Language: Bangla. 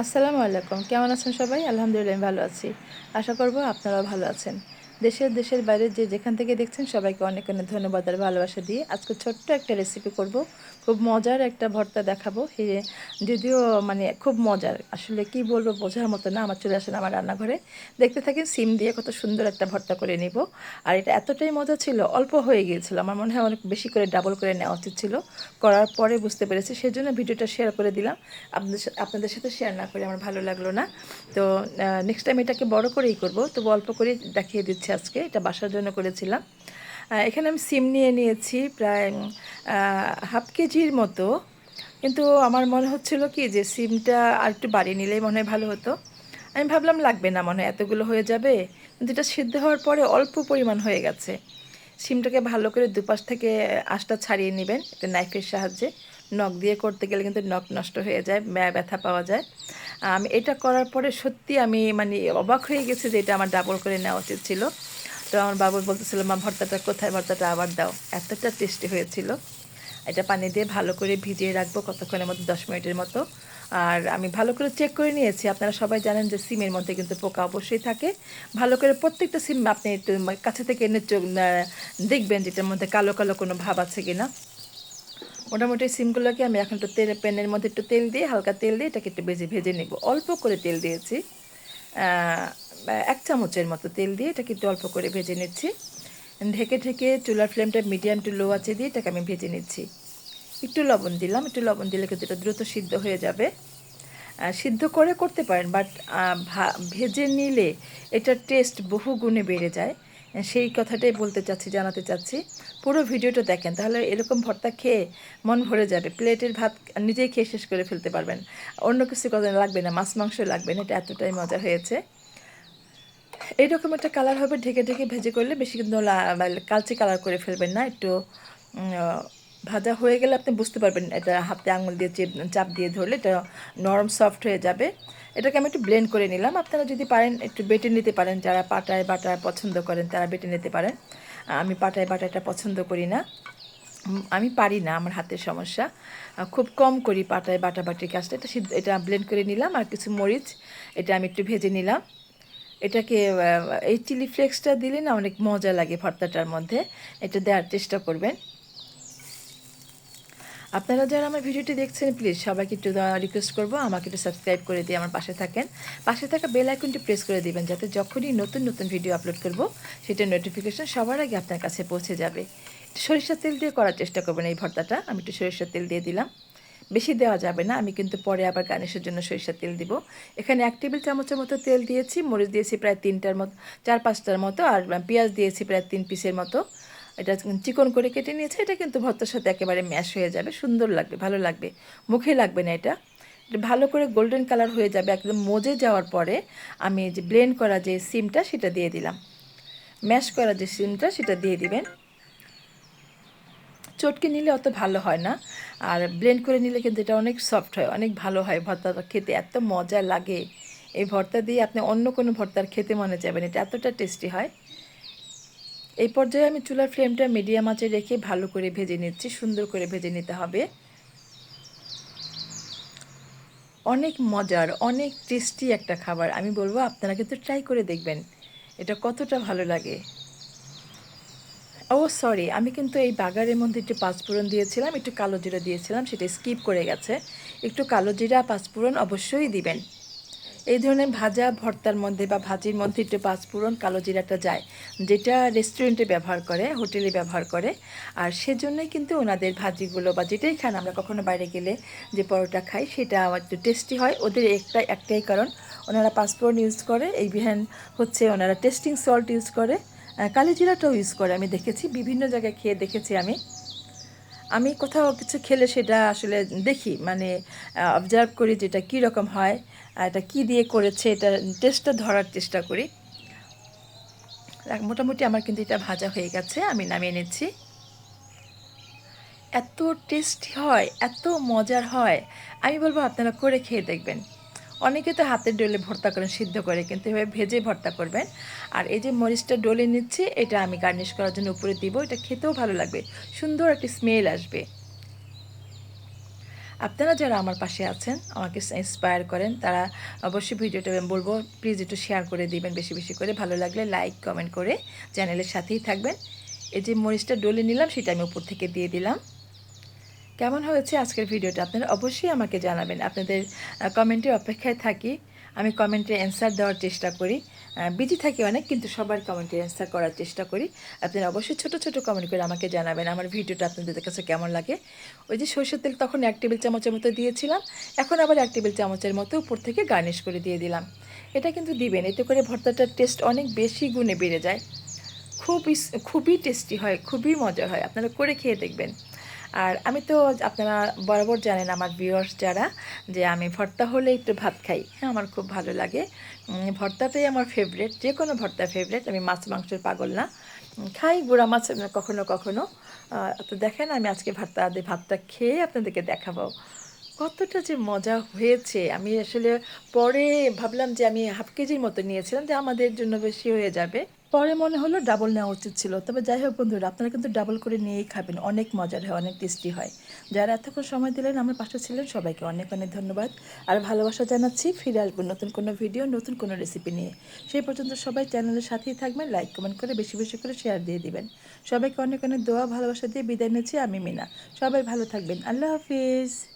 আসসালামু আলাইকুম। কেমন আছেন সবাই? আলহামদুলিল্লাহ ভালো আছি। আশা করব আপনারাও ভালো আছেন। দেশের দেশের বাইরে যে যেখান থেকে দেখছেন সবাইকে অনেক অনেক ধন্যবাদ আর ভালোবাসা দিয়ে আজকে ছোট্ট একটা রেসিপি করব। খুব মজার একটা ভর্তা দেখাবো। যদিও মানে খুব মজার, আসলে কি বলব বোঝার মতো না, আমার চলে আসেন আমার রান্নাঘরে। দেখতে থাকেন, সিম দিয়ে কত সুন্দর একটা ভর্তা করে নিব। আর এটা এতটাই মজা ছিল, অল্প হয়ে গিয়েছিল, আমার মনে হয় অনেক বেশি করে ডাবল করে নেওয়া উচিত ছিল। করার পরে বুঝতে পেরেছি সেই জন্য ভিডিওটা শেয়ার করে দিলাম। আপনাদের আপনাদের সাথে শেয়ার না করে আমার ভালো লাগল না। তো নেক্সট টাইম এটাকে বড় করেই করব, তো অল্প করে দেখিয়ে দিচ্ছি আজকে, এটা বাসার জন্য করেছিলাম। এখানে আমি সিম নিয়ে নিয়েছি প্রায় হাফ কেজির মতো। কিন্তু আমার মনে হচ্ছিল কি যে সিমটা আর একটু বাড়িয়ে নিলেই মনে হয় ভালো হতো। আমি ভাবলাম লাগবে না, মনে হয় এতগুলো হয়ে যাবে। কিন্তু এটা সিদ্ধ হওয়ার পরে অল্প পরিমাণ হয়ে গেছে। সিমটাকে ভালো করে দুপাশ থেকে আঁশটা ছাড়িয়ে নেবেন এটা নাইফের সাহায্যে। নখ দিয়ে করতে গেলে কিন্তু নখ নষ্ট হয়ে যায় ব্যথা পাওয়া যায়। আমি, এটা করার পরে সত্যি আমি মানে অবাক হয়ে গেছি যে এটা আমার ডাবল করে নেওয়া উচিত ছিল। তো আমার বাবু বলতেছিল, মা, ভর্তাটা কোথায়? ভর্তাটা আবার দাও। এতটা টেস্টি হয়েছিল। এটা পানি দিয়ে ভালো করে ভিজিয়ে রাখব কতক্ষণের মতো? দশ মিনিটের মতো। আর আমি ভালো করে চেক করে নিয়েছি। আপনারা সবাই জানেন যে সিমের মধ্যে কিন্তু পোকা অবশ্যই থাকে। ভালো করে প্রত্যেকটা সিম আপনি একটু কাছে থেকে এনে দেখবেন যেটার মধ্যে কালো কালো কোনো ভাব আছে কিনা। মোটামুটি সিমগুলোকে আমি এখন একটু তেল, প্যানের মধ্যে একটু তেল দিয়ে, হালকা তেল দিয়ে এটাকে একটু ভেজে ভেজে নেব। অল্প করে তেল দিয়েছি। এক চামচের মতো তেল দিয়ে এটা কিন্তু অল্প করে ভেজে নিচ্ছি। ঢেকে ঢেকে চুলার ফ্লেমটা মিডিয়াম টু লো আছে দিয়ে এটাকে আমি ভেজে নিচ্ছি। একটু লবণ দিলাম, একটু লবণ দিলে কিন্তু এটা দ্রুত সিদ্ধ হয়ে যাবে। সিদ্ধ করে করতে পারেন, বাট ভেজে নিলে এটার টেস্ট বহু গুণে বেড়ে যায়। সেই কথাটাই বলতে চাচ্ছি, জানাতে চাচ্ছি। পুরো ভিডিওটা দেখেন, তাহলে এরকম ভর্তা খেয়ে মন ভরে যাবে। প্লেটের ভাত নিজেই খেয়ে শেষ করে ফেলতে পারবেন। অন্য কিছু কথা লাগবে না, মাছ মাংস লাগবে না, এটা এতটাই মজা হয়েছে। এইরকম একটা কালার হবে, ঢেকে ঢেকে ভেজে করলে বেশি কিন্তু কালচে কালার করে ফেলবেন না। একটু ভাজা হয়ে গেলে আপনি বুঝতে পারবেন এটা হাতে আঙুল দিয়ে চেপ, চাপ দিয়ে ধরলে এটা নরম সফট হয়ে যাবে। এটাকে আমি একটু ব্লেন্ড করে নিলাম। আপনারা যদি পারেন, একটু বেটে নিতে পারেন। যারা পাটায় বাটায় পছন্দ করেন, তারা বেটে নিতে পারেন। আমি পাটায় বাটাটা পছন্দ করি না। আমি পারি না, আমার হাতের সমস্যা। খুব কম করি পাটায় বাটাবাটি কাজটা। এটা এটা ব্লেন্ড করে নিলাম। আর কিছু মরিচ, এটা আমি একটু ভেজে নিলাম। এটাকে এই চিলি ফ্লেক্সটা দিলে না অনেক মজা লাগে ভর্তাটার মধ্যে। এটা দেওয়ার চেষ্টা করবেন। আপনারা যারা আমার ভিডিওটি দেখছেন প্লিজ সবাইকে একটু রিকোয়েস্ট করব। আমাকে একটু সাবস্ক্রাইব করে দিয়ে আমার পাশে থাকেন। পাশে থাকা বেল আইকনটি প্রেস করে দিবেন যাতে যখনই নতুন নতুন ভিডিও আপলোড করব সেটার নোটিফিকেশন সবার আগে আপনার কাছে পৌঁছে যাবে। সরিষার তেল দিয়ে করার চেষ্টা করবেন এই ভর্তাটা। আমি একটু সরিষার তেল দিয়ে দিলাম। বেশি দেওয়া যাবে না। আমি কিন্তু পরে আবার গার্নিশের জন্য সরিষার তেল দিব। এখানে এক টেবিল চামচের মতো তেল দিয়েছি, মরিচ দিয়েছি প্রায় তিনটার মতো, চার পাঁচটার মতো, আর পেঁয়াজ দিয়েছি প্রায় তিন পিসের মতো। এটা চিকন করে কেটে নিয়েছে, এটা কিন্তু ভর্তার সাথে একেবারে ম্যাশ হয়ে যাবে, সুন্দর লাগবে, ভালো লাগবে, মুখে লাগবে না এটা। ভালো করে গোল্ডেন কালার হয়ে যাবে, একদম মজে যাওয়ার পরে আমি যে ব্লেন্ড করা যে সিমটা, সেটা দিয়ে দিলাম। ম্যাশ করা যে সিমটা, সেটা দিয়ে দিবেন। চটকে নিলে অত ভালো হয় না। আর ব্লেন্ড করে নিলে কিন্তু এটা অনেক সফট হয়, অনেক ভালো হয় ভর্তাটা খেতে। এত মজা লাগে এই ভর্তা দিয়ে। আপনি অন্য কোনো ভর্তার খেতে মনে যাবেন এটা এতটা টেস্টি হয়। এই পর্যায়ে আমি চুলার ফ্লেমটা মিডিয়াম আঁচে রেখে ভালো করে ভেজে নিচ্ছি, সুন্দর করে ভেজে নিতে হবে। অনেক মজার, অনেক টেস্টি একটা খাবার। আমি বলব, আপনারা কিন্তু ট্রাই করে দেখবেন, এটা কতটা ভালো লাগে। ও সরি আমি কিন্তু এই বাগারের মধ্যে একটু পাঁচফোড়ন দিয়েছিলাম, একটু কালো জিরা দিয়েছিলাম, সেটা স্কিপ করে গেছে। একটু কালো জিরা, পাঁচফোড়ন অবশ্যই দিবেন। এই ধরনের ভাজা ভর্তার মধ্যে বা ভাজির মধ্যে একটু পাঁচফোড়ন, কালো জিরাটা যায়, যেটা রেস্টুরেন্টে ব্যবহার করে হোটেলে ব্যবহার করে। আর সেজন্যই কিন্তু ওনাদের ভাজিগুলো বা যেটাই খান, আমরা কখনো বাইরে গেলে যে পরোটা খাই, সেটা একটু টেস্টি হয়। ওদের একটা, একটাই কারণ, ওনারা পাঁচফোড়ন ইউজ করে, এই বিহান হচ্ছে ওনারা টেস্টিং সল্ট ইউজ করে। কালি জিরাটাও ইউজ করে, আমি দেখেছি, বিভিন্ন জায়গায় খেয়ে দেখেছি আমি। আমি কোথাও কিছু খেলে সেটা আসলে দেখি মানে অবজার্ভ করি যেটা কী রকম হয় এটা কি দিয়ে করেছে, এটা টেস্টটা ধরার চেষ্টা করি। মোটামুটি আমার কিন্তু এটা ভাজা হয়ে গেছে, আমি নামিয়ে নিচ্ছি। এত টেস্টি হয়, এত মজার হয়, আমি বলব আপনারা করে খেয়ে দেখবেন। অনেকে তো হাতের ডোলে ভর্তা করেন সিদ্ধ করে, কিন্তু এভাবে ভেজে ভর্তা করবেন। আর এই যে মরিচটা ডলে নিচ্ছি, এটা আমি গার্নিশ করার জন্য উপরে দিব, এটা খেতেও ভালো লাগবে, সুন্দর একটি স্মেল আসবে। আপনারা যারা আমার পাশে আছেন, আমাকে ইন্সপায়ার করেন, তারা অবশ্যই ভিডিওটা বলব প্লিজ একটু শেয়ার করে দিবেন বেশি বেশি করে। ভালো লাগলে লাইক কমেন্ট করে চ্যানেলের সাথেই থাকবেন। এই যে মরিচটা ডলে নিলাম, সেটা আমি উপর থেকে দিয়ে দিলাম। কেমন হয়েছে আজকের ভিডিওটা আপনারা অবশ্যই আমাকে জানাবেন। আপনাদের কমেন্টের অপেক্ষায় থাকি। আমি কমেন্টে অ্যান্সার দেওয়ার চেষ্টা করি। বিজি থাকি অনেক, কিন্তু সবার কমেন্টে অ্যান্সার করার চেষ্টা করি। আপনারা অবশ্যই ছোট ছোট কমেন্ট করে আমাকে জানাবেন আমার ভিডিওটা আপনাদের কাছে কেমন লাগে। ওই যে সরষের তেল তখন এক টেবিল চামচের মতো দিয়েছিলাম, এখন আবার এক টেবিল চামচের মতো উপর থেকে গার্নিশ করে দিয়ে দিলাম। এটা কিন্তু দিবেন, এতে করে ভর্তাটার টেস্ট অনেক বেশি গুণে বেড়ে যায়। খুবই খুবই টেস্টি হয়, খুবই মজা হয়, আপনারা করে খেয়ে দেখবেন। আর আমি তো আপনারা বরাবর জানেন আমার ভিউয়ার্স যারা, যে আমি ভর্তা হলে একটু ভাত খাই। হ্যাঁ আমার খুব ভালো লাগে। ভর্তাটাই আমার ফেভারেট যে কোনো ভর্তা ফেভারেট আমি মাছ মাংসের পাগল না। খাই গুঁড়া মাছ কখনো কখনো। তো দেখেন, আমি আজকে ভাতটা দিয়ে ভাতটা খেয়ে আপনাদেরকে দেখাবো। কতটা যে মজা হয়েছে। আমি আসলে পরে ভাবলাম যে আমি হাফ কেজির মতো নিয়েছিলাম, যে আমাদের জন্য বেশি হয়ে যাবে। পরে মনে হলো ডাবল নেওয়া উচিত ছিল। তবে যাই হোক বন্ধুরা, আপনারা কিন্তু ডাবল করে নিয়েই খাবেন। অনেক মজার হয়, অনেক টেস্টি হয়। যারা এতক্ষণ সময় দিলেন, আমার পাশে ছিলেন, সবাইকে অনেক অনেক ধন্যবাদ। আর ভালোবাসা জানাচ্ছি ফিরে আসব নতুন কোনো ভিডিও নতুন কোনো রেসিপি নিয়ে। সেই পর্যন্ত সবাই চ্যানেলের সাথেই থাকবেন লাইক কমেন্ট করে বেশি বেশি করে শেয়ার দিয়ে দিবেন। সবাইকে অনেক অনেক দোয়া, ভালোবাসা দিয়ে বিদায় নিচ্ছি, আমি মিনা। সবাই ভালো থাকবেন। আল্লাহ হাফিজ।